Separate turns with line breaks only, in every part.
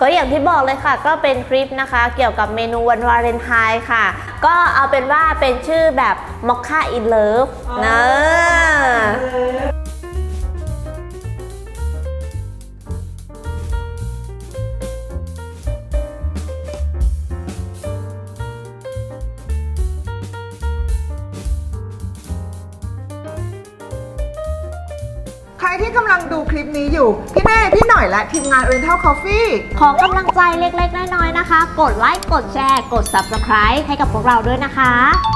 ก็อย่างที่บอกเลยค่ะ ก็เป็นคลิปนะคะ เกี่ยวกับเมนูวันวาเลนไทน์ค่ะ ก็เอาเป็นว่าเป็นชื่อแบบมอคค่าอินเลิฟนะ
กำลังดูคลิปนี้อยู่ พี่เน่พี่หน่อยและทีมงาน Oriental Coffee
ขอกำลังใจเล็กๆ น้อยๆนะคะ กดไลค์ กดแชร์ กด Subscribe ให้กับพวกเราด้วยนะคะ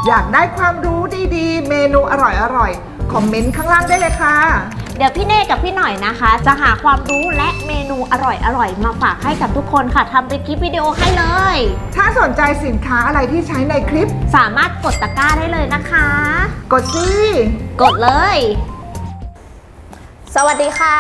อยากได้ความรู้ดีๆ เมนูอร่อยๆ คอมเมนต์ข้างล่างได้เลยค่ะ
เดี๋ยวพี่เน่กับพี่หน่อยนะคะ จะหาความรู้และเมนูอร่อยๆ มาฝากให้กับทุกคนค่ะทำเป็นคลิปวิดีโอให้เลย
ถ้าสนใจสินค้าอะไรที่ใช้ในคลิป
สามารถกดตะกร้าได้เลยนะคะ
กดสิ
กดเลย สวัสดีค่ะ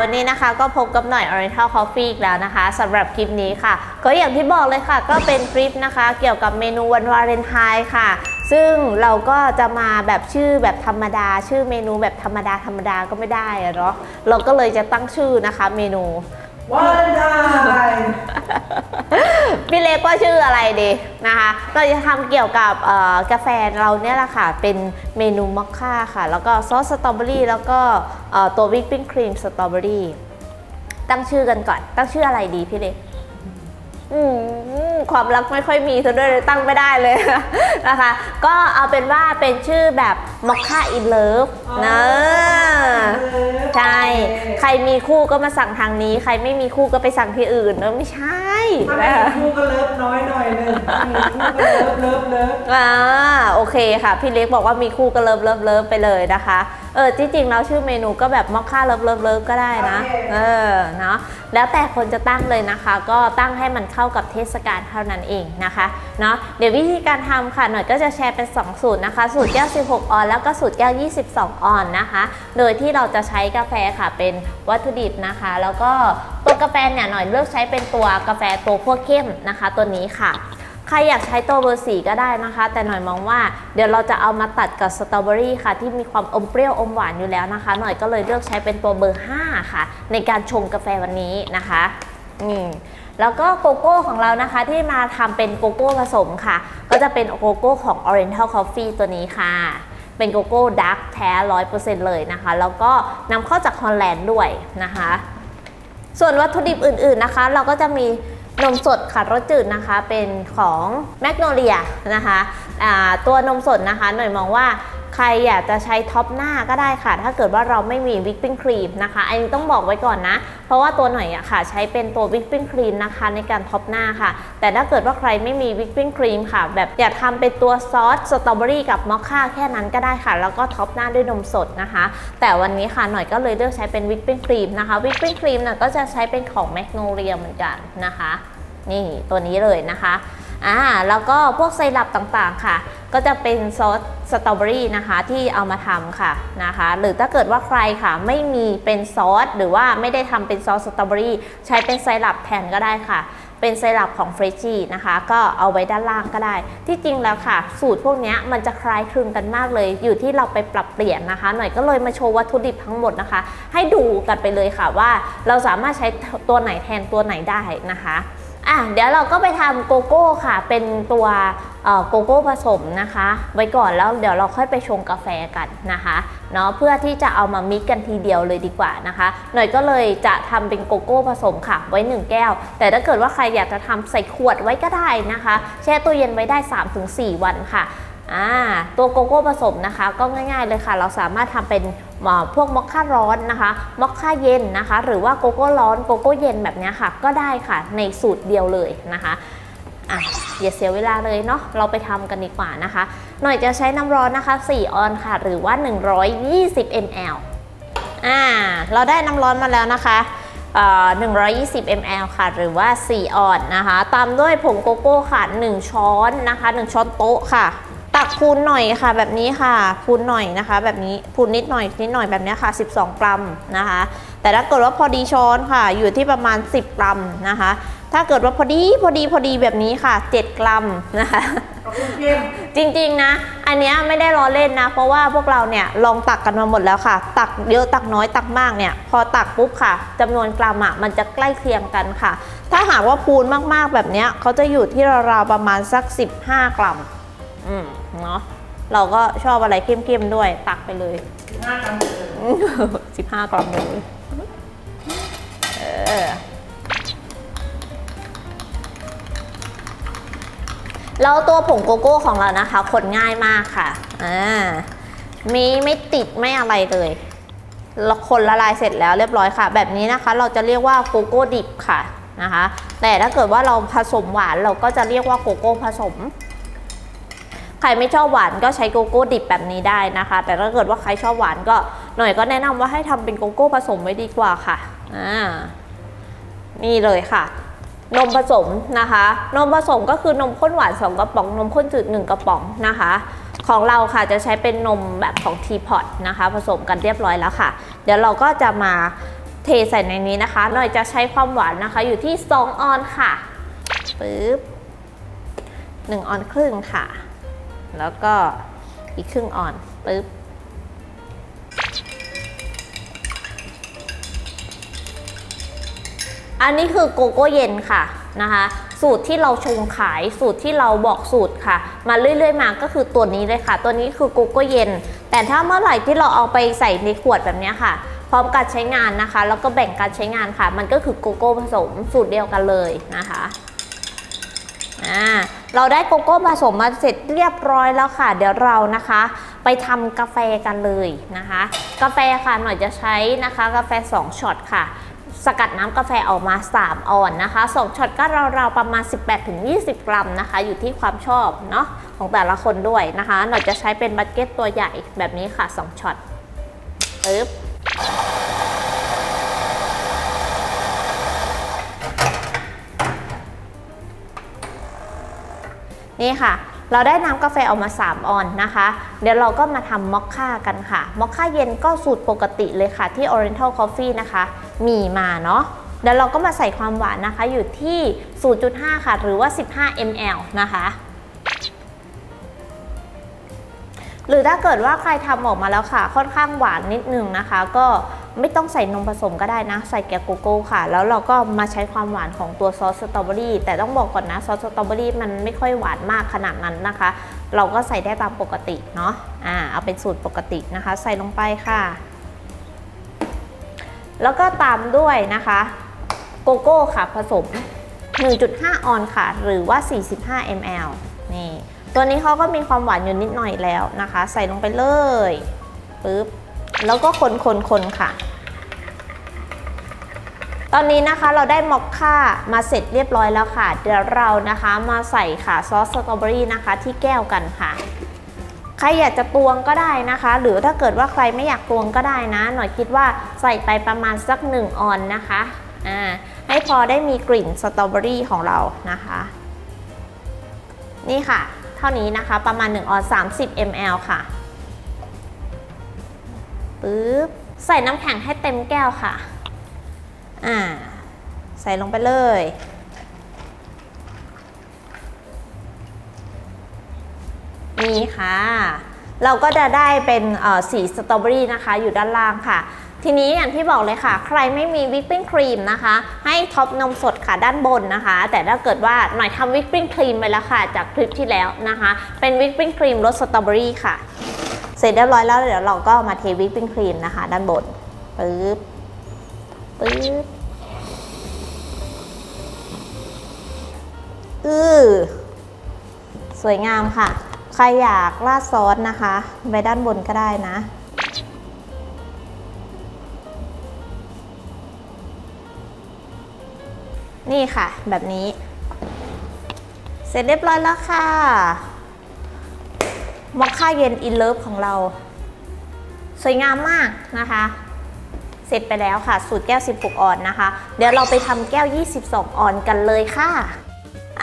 วันนี้นะคะก็พบกับหน่อย Oriental Coffee อีกแล้วนะคะสำหรับคลิปนี้ค่ะ ก็อย่างที่บอกเลยค่ะ ก็เป็นคลิปนะคะ เกี่ยวกับเมนูวันวาเลนไทน์ค่ะ ซึ่งเราก็จะมาแบบชื่อแบบธรรมดา ชื่อเมนูแบบธรรมดาธรรมดาก็ไม่ได้อะเนาะเราก็เลยจะตั้งชื่อนะคะเมนู
วันไทย
พี่เล็กว่าชื่ออะไรดีนะคะเราจะทำเกี่ยวกับกาแฟเราเนี่ยแหละค่ะ เป็นเมนูมอคค่าค่ะ แล้วก็ซอสสตรอเบอรี่แล้วก็ตัววิปปิ้งครีมสตรอเบอรี่ตั้งชื่อกันก่อน ตั้งชื่ออะไรดีพี่เล็กอืม ความรักไม่ค่อยมีซะด้วยเลยตั้งไม่ได้เลยนะคะ ก็เอาเป็นว่าเป็นชื่อแบบมอคค่าอินเลิฟนะใช่ ใครมีคู่ก็มาสั่งทางนี้ ใครไม่มีคู่ก็ไปสั่งที่อื่นเนอะไม่ใช่
ถ้าไม่มีคู่ก็เลิฟน้อยหน่อยหนึงถ้ามีคู่ก็เลิฟเลิฟเลิฟ
อ่าโอเคค่ะ พี่เล็กบอกว่ามีคู่ก็เลิฟเลิฟเลิฟไปเลยนะคะเออจริงๆแล้วชื่อเมนูก็แบบมอคค่าเลิฟเลิฟเลิฟก็ได้นะ เออเนาะแล้วแต่คนจะตั้งเลยนะคะ ก็ตั้งให้มันเข้ากับเทศกาลเท่านั้นเองนะคะเนาะเดี๋ยววิธีการทำค่ะหน่อยก็จะแชร์เป็น 2 สูตรนะคะ สูตรแก้ว 16 ออน แล้วก็สูตรแก้ว 22 ออนนะคะ โดยที่เราจะใช้กาแฟค่ะเป็นวัตถุดิบนะคะ แล้วก็ตัวกาแฟเนี่ยหน่อยเลือกใช้เป็นตัวกาแฟตัวพวกเข้มนะคะ ตัวนี้ค่ะใครอยากใช้ตัวเบอร์สีก็ได้นะคะ แต่หน่อยมองว่าเดี๋ยวเราจะเอามาตัดกับสตรอเบอรี่ค่ะ ที่มีความอมเปรี้ยวอมหวานอยู่แล้วนะคะ หน่อยก็เลยเลือกใช้เป็นตัวเบอร์ 5 ค่ะ ในการชงกาแฟวันนี้นะคะอืม แล้วก็โกโก้ของเรานะคะที่มาทำเป็นโกโก้ผสมค่ะ ก็จะเป็นโกโก้ของ Oriental Coffee ตัวนี้ค่ะ เป็นโกโก้ดาร์กแท้ 100%เลยนะคะ แล้วก็นำเข้าจากฮอลแลนด์ด้วยนะคะ ส่วนวัตถุดิบอื่นๆนะคะ เราก็จะมีนมสดค่ะรสจืดนะคะเป็นของแมกโนเลียนะคะตัว นมสดนะคะ หน่อยมองว่า ใครอยากจะใช้ท็อปหน้าก็ได้ค่ะ ถ้าเกิดว่าเราไม่มีวิปปิ้งครีมนะคะ อันนี้ต้องบอกไว้ก่อนนะ เพราะว่าตัวหน่อยอะค่ะ ใช้เป็นตัววิปปิ้งครีมนะคะในการท็อปหน้าค่ะ แต่ถ้าเกิดว่าใครไม่มีวิปปิ้งครีมค่ะ แบบอยากทำเป็นตัวซอสสตรอเบอรี่กับมอคค่าแค่นั้นก็ได้ค่ะ แล้วก็ท็อปหน้าด้วยนมสดนะคะ แต่วันนี้ค่ะหน่อยก็เลยเลือกใช้เป็นวิปปิ้งครีมนะคะวิปปิ้งครีมน่ะก็จะใช้เป็นของแมกโนเลียเหมือนกันนะคะ นี่ตัวนี้เลยนะคะ อ่าแล้วก็พวกไซรัปต่างๆค่ะ ก็จะเป็นซอสสตรอเบอรี่นะคะที่เอามาทำค่ะนะคะ หรือถ้าเกิดว่าใครค่ะไม่มีเป็นซอสหรือว่าไม่ได้ทำเป็นซอสสตรอเบอรี่ใช้เป็นไซรัปแทนก็ได้ค่ะ เป็นไซรัปของเฟรชชี่นะคะ ก็เอาไว้ด้านล่างก็ได้ ที่จริงแล้วค่ะ สูตรพวกนี้มันจะคล้ายคลึงกันมากเลย อยู่ที่เราไปปรับเปลี่ยนนะคะ หน่อยก็เลยมาโชว์วัตถุดิบทั้งหมดนะคะ ให้ดูกันไปเลยค่ะว่า เราสามารถใช้ตัวไหนแทนตัวไหนได้นะคะ อะเดี๋ยวเราก็ไปทำโกโก้ค่ะ เป็นตัวโกโก้ผสมนะคะ ไว้ก่อนแล้วเดี๋ยวเราค่อยไปชงกาแฟกันนะคะเนาะเพื่อที่จะเอามามิกกันทีเดียวเลยดีกว่านะคะ หน่อยก็เลยจะทำเป็นโกโก้ผสมค่ะ ไว้ 1 แก้ว แต่ถ้าเกิดว่าใครอยากจะทำใส่ขวดไว้ก็ได้นะคะ แช่ตู้เย็นไว้ได้ 3-4 วันค่ะ อ่าตัวโกโก้ผสมนะคะ ก็ง่ายๆเลยค่ะ เราสามารถทำเป็นพวกมอคค่าร้อนนะคะมอคค่าเย็นนะคะ หรือว่าโกโก้ร้อนโกโก้เย็นแบบนี้ค่ะ ก็ได้ค่ะในสูตรเดียวเลยนะคะอะอย่าเสียเวลาเลยเนาะเราไปทำกันดีกว่านะคะ หน่อยจะใช้น้ำร้อนนะคะ 4 ออนค่ะ หรือว่า 120 ml อ่าเราได้น้ำร้อนมาแล้วนะคะเอ่อ120 ml ค่ะ หรือว่า 4 ออนนะคะ ตามด้วยผงโกโก้ค่ะ 1 ช้อนนะคะ 1 ช้อนโต๊ะค่ะ ตักพูนหน่อยค่ะ แบบนี้ค่ะพูนหน่อยนะคะ แบบนี้พูนนิดหน่อยนิดหน่อยแบบนี้ค่ะ 12 กรัมนะคะ แต่ถ้าเกิดว่าพอดีช้อนค่ะ อยู่ที่ประมาณ 10 กรัมนะคะ ถ้าถ้าเกิดว่าพอดีพอดีพอดีแบบนี้ค่ะ 7 กรัมนะคะ
เอาเข้ม
จริงๆนะ อันเนี้ยไม่ได้ล้อเล่นนะ เพราะว่าพวกเราเนี่ยลองตักกันมาหมดแล้วค่ะ ตักเยอะตักน้อยตักมากเนี่ย พอตักปุ๊บค่ะจำนวนกรัมอะมันจะใกล้เคียงกันค่ะ ถ้าหากว่าพูนมากๆแบบเนี้ยเขาจะอยู่ที่ราวๆประมาณสัก 15 กรัม อืมเนาะเราก็ชอบอะไรเข้มๆด้วยตักไปเลย
ๆห้ากรัมเลย
สิบห้ากรัมเลยเออแล้วตัวผงโกโก้ของเรานะคะคนง่ายมากค่ะอ่ามีไม่ติดไม่อะไรเลยแล้วคนละลายเสร็จแล้วเรียบร้อยค่ะ แบบนี้นะคะเราจะเรียกว่าโกโก้ดิบค่ะนะคะ แต่ถ้าเกิดว่าเราผสมหวานเราก็จะเรียกว่าโกโก้ผสม รไม่ชอบหวานก็ใช้โกโก้ดิบแบบนี้ได้นะคะ แต่ถ้าเกิดว่าใครชอบหวานก็หน่อยก็แนะนำว่าให้ทำเป็นโกโก้ผสมไว้ดีกว่าค่ะอ่านี่เลยค่ะ นมผสมนะคะ นมผสมก็คือนมข้นหวาน 2 กระป๋องนมข้นจืด 1 กระป๋องนะคะ ของเราค่ะจะใช้เป็นนมแบบของทีพอตนะคะ ผสมกันเรียบร้อยแล้วค่ะ เดี๋ยวเราก็จะมาเทใส่ในนี้นะคะหน่อยจะใช้ความหวานนะคะ อยู่ที่ 2 ออนค่ะปึ๊บ1ออนครึ่งค่ะ แล้วก็อีกครึ่งอ่อนปึ๊บอันนี้คือโกโก้เย็นค่ะนะคะสูตรที่เราชงขายสูตรที่เราบอกสูตรค่ะ มาเรื่อยๆมาก็คือตัวนี้เลยค่ะ ตัวนี้คือโกโก้เย็น แต่ถ้าเมื่อไหร่ที่เราเอาไปใส่ในขวดแบบนี้ค่ะ พร้อมการใช้งานนะคะ แล้วก็แบ่งการใช้งานค่ะ มันก็คือโกโก้ผสมสูตรเดียวกันเลยนะคะอ่า เราได้โกโก้ผสมมาเสร็จเรียบร้อยแล้วค่ะ เดี๋ยวเรานะคะ ไปทำกาแฟกันเลยนะคะ กาแฟค่ะหน่อยจะใช้นะคะ กาแฟ 2ช็อตค่ะสกัดน้ำกาแฟออกมา 3 ออนนะคะ2ช็อตก็ราวๆประมาณ 18-20 กรัมนะคะ อยู่ที่ความชอบเนาะของแต่ละคนด้วยนะคะ หน่อยจะใช้เป็นบัตเก็ตตัวใหญ่แบบนี้ค่ะ 2ช็อตปึ๊บ นี่ค่ะ เราได้น้ำกาแฟออกมา 3 ออนนะคะ เดี๋ยวเราก็มาทำมอคค่ากันค่ะ มอคค่าเย็นก็สูตรปกติเลยค่ะที่ Oriental Coffee นะคะ มีมาเนาะเดี๋ยวเราก็มาใส่ความหวานนะคะอยู่ที่ 0.5 ค่ะ หรือว่า 15 ml นะคะหรือถ้าเกิดว่าใครทำออกมาแล้วค่ะ ค่อนข้างหวานนิดนึงนะคะ ก็ ไม่ต้องใส่นมผสมก็ได้นะ ใส่แกโกโก้ค่ะ แล้วเราก็มาใช้ความหวานของตัวซอสสตรอเบอรี่แต่ต้องบอกก่อนนะซอสสตรอเบอรี่มันไม่ค่อยหวานมากขนาดนั้นนะคะ เราก็ใส่ได้ตามปกติเนาะอ่าเอาเป็นสูตรปกตินะคะ ใส่ลงไปค่ะ แล้วก็ตามด้วยนะคะโกโก้ค่ะผสม 1.5 ออนค่ะ หรือว่า 45 ml นี่ตัวนี้เขาก็มีความหวานอยู่นิดหน่อยแล้วนะคะ ใส่ลงไปเลยปึ๊บ แล้วก็คนคนคนค่ะ ตอนนี้นะคะเราได้มอคค่ามาเสร็จเรียบร้อยแล้วค่ะ เดี๋ยวเรานะคะมาใส่ค่ะซอสสตรอเบอรี่นะคะที่แก้วกันค่ะ ใครอยากจะตวงก็ได้นะคะ หรือถ้าเกิดว่าใครไม่อยากตวงก็ได้นะ หน่อยคิดว่าใส่ไปประมาณสักหนึ่งออนนะคะอ่าให้พอได้มีกลิ่นสตรอเบอรี่ของเรานะคะ นี่ค่ะ เท่านี้นะคะประมาณ1ออน30 ml ค่ะ ปึ๊บใส่น้ำแข็งให้เต็มแก้วค่ะ อ่า ใส่ลงไปเลย นี่ค่ะ เราก็จะได้เป็นสีสตรอเบอรี่นะคะ อยู่ด้านล่างค่ะ ทีนี้อย่างที่บอกเลยค่ะ ใครไม่มีวิปปิ้งครีมนะคะ ให้ท็อปนมสดค่ะด้านบนนะคะ แต่ถ้าเกิดว่าหน่อยทำวิปปิ้งครีมไปแล้วค่ะ จากคลิปที่แล้วนะคะ เป็นวิปปิ้งครีมรสสตรอเบอรี่ค่ะ เสร็จเรียบร้อยแล้วเดี๋ยวเราก็มาเทวิปปิ้งครีมนะคะ ด้านบนปึ๊บปึ๊บอือสวยงามค่ะ ใครอยากราดซอสนะคะไปด้านบนก็ได้นะนี่ค่ะ แบบนี้ เสร็จเรียบร้อยแล้วค่ะ มอคค่าเย็นอินเลิฟของเรา สวยงามมากนะคะ เสร็จไปแล้วค่ะ สูตรแก้ว 16 ออนนะคะ เดี๋ยวเราไปทำแก้ว 22 ออนกันเลยค่ะ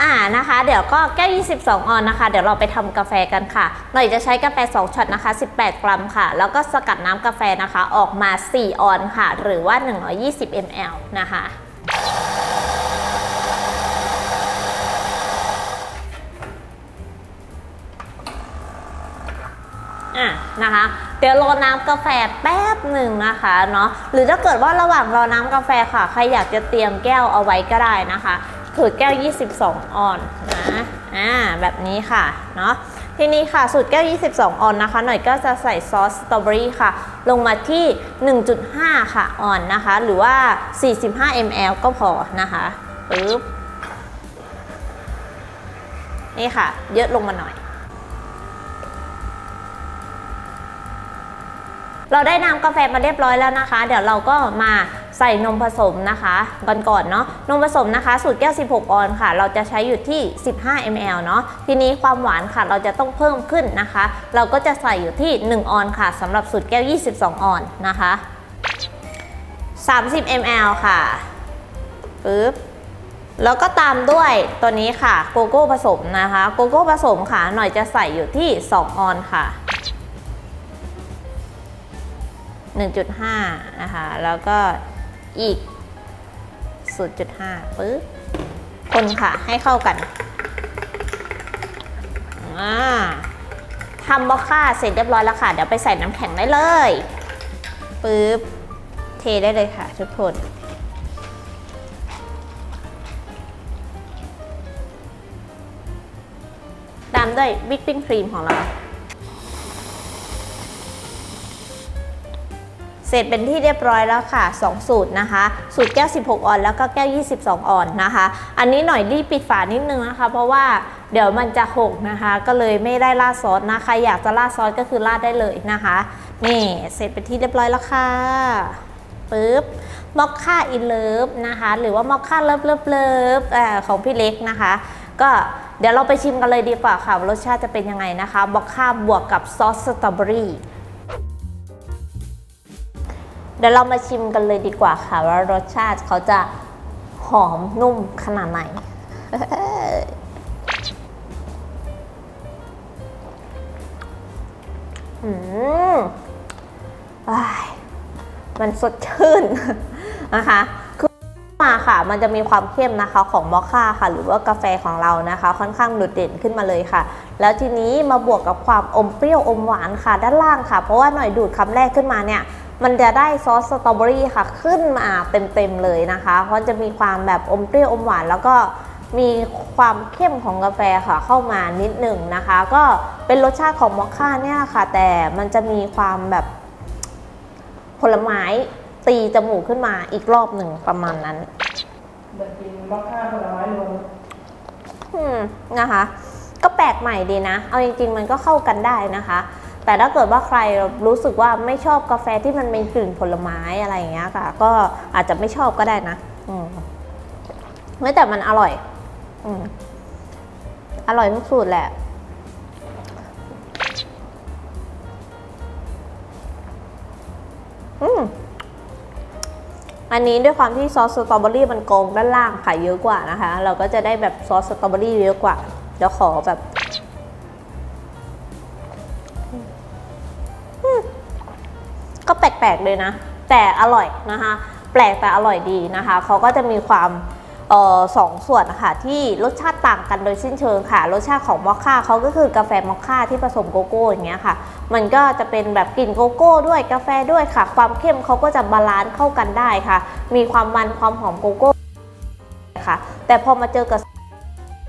อ่านะคะ เดี๋ยวก็แก้ว 22 ออนนะคะ เดี๋ยวเราไปทำกาแฟกันค่ะ หน่อยจะใช้กาแฟ 2ช็อตนะคะ 18 กรัมค่ะ แล้วก็สกัดน้ำกาแฟนะคะ ออกมา 4 ออนค่ะ หรือว่า 120 ml นะคะ นะคะ เดี๋ยวรอน้ำกาแฟแป๊บหนึ่งนะคะเนาะหรือถ้าเกิดว่าระหว่างรอน้ำกาแฟค่ะ ใครอยากจะเตรียมแก้วเอาไว้ก็ได้นะคะสูตรแก้ว 22 ออนนะอ่าแบบนี้ค่ะเนาะทีนี้ค่ะสูตรแก้ว 22 ออนนะคะ หน่อยก็จะใส่ซอสสตรอเบอรี่ค่ะ ลงมาที่ 1.5 ค่ะออนนะคะ หรือว่า 45 ml ก็พอนะคะปึ๊บนี่ค่ะ เยอะลงมาหน่อย เราได้น้ำกาแฟมาเรียบร้อยแล้วนะคะ เดี๋ยวเราก็มาใส่นมผสมนะคะก่อนก่อนเนาะนมผสมนะคะ สูตรแก้ว 16 ออนค่ะ เราจะใช้อยู่ที่ 15 ml เนาะทีนี้ความหวานค่ะเราจะต้องเพิ่มขึ้นนะคะ เราก็จะใส่อยู่ที่ 1 ออนค่ะสำหรับสูตรแก้ว 22 ออนนะคะ 30 ml ค่ะปึ๊บแล้วก็ตามด้วยตัวนี้ค่ะโกโก้ผสมนะคะ โกโก้ผสมค่ะ หน่อยจะใส่อยู่ที่ 2 ออนค่ะ 1.5 นะคะ แล้วก็อีก 0.5ปึ๊บคนค่ะให้เข้ากันอ่าทำบ็อกค่าเสร็จเรียบร้อยแล้วค่ะ เดี๋ยวไปใส่น้ำแข็งได้เลยปึ๊บเทได้เลยค่ะทุกคนตามด้วยวิปปิ้งครีมของเรา ร็จเป็นที่เรียบร้อยแล้วค่ะ 2 สูตรนะคะ สูตรแก้ว 16 ออนแล้วก็แก้ว 22 ออนนะคะ อันนี้หน่อยรีบปิดฝานิดนึงนะคะ เพราะว่าเดี๋ยวมันจะหกนะคะ ก็เลยไม่ได้ราดซอสนะใครอยากจะราดซอสก็คือราดได้เลยนะคะนี่เสร็จเป็นที่เรียบร้อยแล้วค่ะปึ๊บมอคค่าอินเลิฟนะคะ หรือว่ามอคค่าเลิฟเลิฟเลิฟของพี่เล็กนะคะ ก็เดี๋ยวเราไปชิมกันเลยดีกว่าค่ะรสชาติจะเป็นยังไงนะคะมอคค่าบวกกับซอสสตรอเบอรี่ ดี๋ยวเรามาชิมกันเลยดีกว่าค่ะ ว่ารสชาติเขาจะหอมนุ่มขนาดไหน อืมมันสดชื่นนะคะคือมาค่ะ มันจะมีความเข้มนะคะของมอคค่าค่ะ หรือว่ากาแฟของเรานะคะ ค่อนข้างโดดเด่นขึ้นมาเลยค่ะ แล้วทีนี้มาบวกกับความอมเปรี้ยวอมหวานค่ะด้านล่างค่ะ เพราะว่าหน่อยดูดคำแรกขึ้นมาเนี่ย มันจะได้ซอสสตรอเบอรี่ค่ะ ขึ้นมาเต็มๆเลยนะคะ เพราะจะมีความแบบอมเปรี้ยวอมหวานแล้วก็มีความเข้มของกาแฟค่ะเข้ามานิดหนึ่งนะคะ ก็เป็นรสชาติของมอคค่าเนี่ยค่ะ แต่มันจะมีความแบบผลไม้ตีจมูกขึ้นมาอีกรอบหนึ่งประมาณนั้น
เหมือนกินมอคค่าผลไม้รวม
อืมนะคะ ก็แปลกใหม่ดีนะ เอาจริงๆมันก็เข้ากันได้นะคะ แต่ถ้าเกิดว่าใครรู้สึกว่าไม่ชอบกาแฟที่มันมีกลิ่นผลไม้อะไรอย่างเงี้ยค่ะ ก็อาจจะไม่ชอบก็ได้นะอืมไม่แต่มันอร่อย อืมอร่อยทุกสูตรแหละอืมอันนี้ด้วยความที่ซอสสตรอเบอรี่มันโกงด้านล่างค่ะเยอะกว่านะคะ เราก็จะได้แบบซอสสตรอเบอรี่เยอะกว่าเดี๋ยวขอแบบ ปลกๆเลยนะ แต่อร่อยนะคะ แปลกแต่อร่อยดีนะคะเขาก็จะมีความออสองส่วนนะคะที่รสชาติต่างกันโดยสิ้นเชิงค่ะ รสชาติของมอคค่าเขาก็คือกาแฟมอคค่าที่ผสมโกโก้อย่างเงี้ยค่ะ มันก็จะเป็นแบบกลิ่นโกโก้ด้วยกาแฟด้วยค่ะ ความเข้มเขาก็จะบาลานซ์เข้ากันได้ค่ะ มีความมันความหอมโกโก้ค่ะ แต่พอมาเจอกับ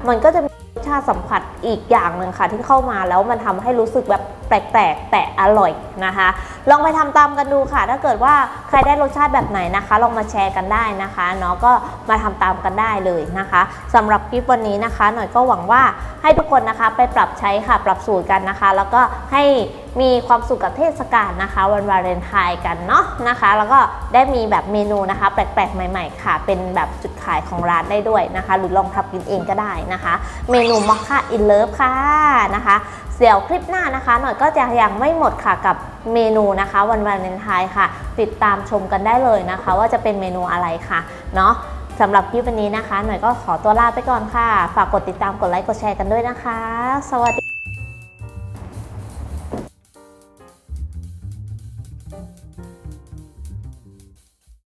มันก็จะมี ชาติสัมผัสอีกอย่างหนึ่งค่ะ ที่เข้ามาแล้วมันทำให้รู้สึกแบบแปลกๆ แต่อร่อยนะคะ ลองไปทำตามกันดูค่ะ ถ้าเกิดว่าใครได้รสชาติแบบไหนนะคะ ลองมาแชร์กันได้นะคะเนาะก็มาทำตามกันได้เลยนะคะสำหรับคลิปวันนี้นะคะ หน่อยก็หวังว่าให้ทุกคนนะคะไปปรับใช้ค่ะปรับสูตรกันนะคะ แล้วก็ให้มีความสุขกับเทศกาลนะคะ วันวาเลนไทน์กันเนาะนะคะ แล้วก็ได้มีแบบเมนูนะคะ แปลกๆ ใหม่ ๆ ค่ะ เป็นแบบจุดขายของร้านได้ด้วยนะคะ หรือลองทำกินเองก็ได้นะคะเมนู มอคค่าอินเลิฟค่ะนะคะเดี๋ยวคลิปหน้านะคะ หน่อยก็จะยังไม่หมดค่ะกับเมนูนะคะ วันวาเลนไทน์ค่ะ ติดตามชมกันได้เลยนะคะ ว่าจะเป็นเมนูอะไรค่ะเนาะสำหรับคลิปวันนี้นะคะ หน่อยก็ขอตัวลาไปก่อนค่ะ ฝากกดติดตามกดไลค์กดแชร์กันด้วยนะคะ สวัสดี